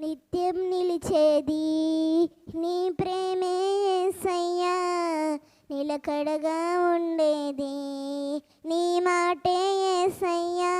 నిత్యం నిలిచేది నీ ప్రేమే సయ్యా నిలకడగా ఉండేది నీ మాటే ఏసయ్యా.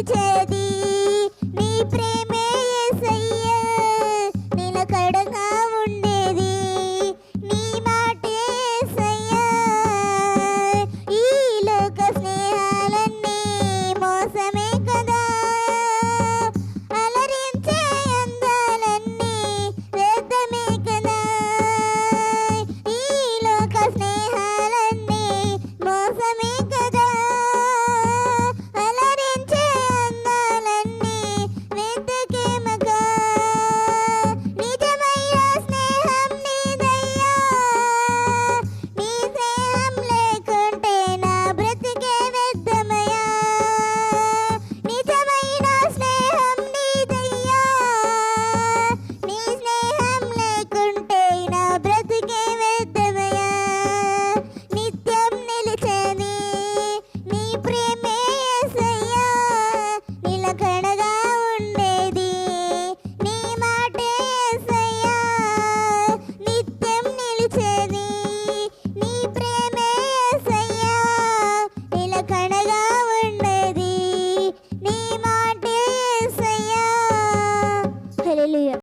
నిలిచేది నీ ప్రేమే ఎసయ్య నిలకడగా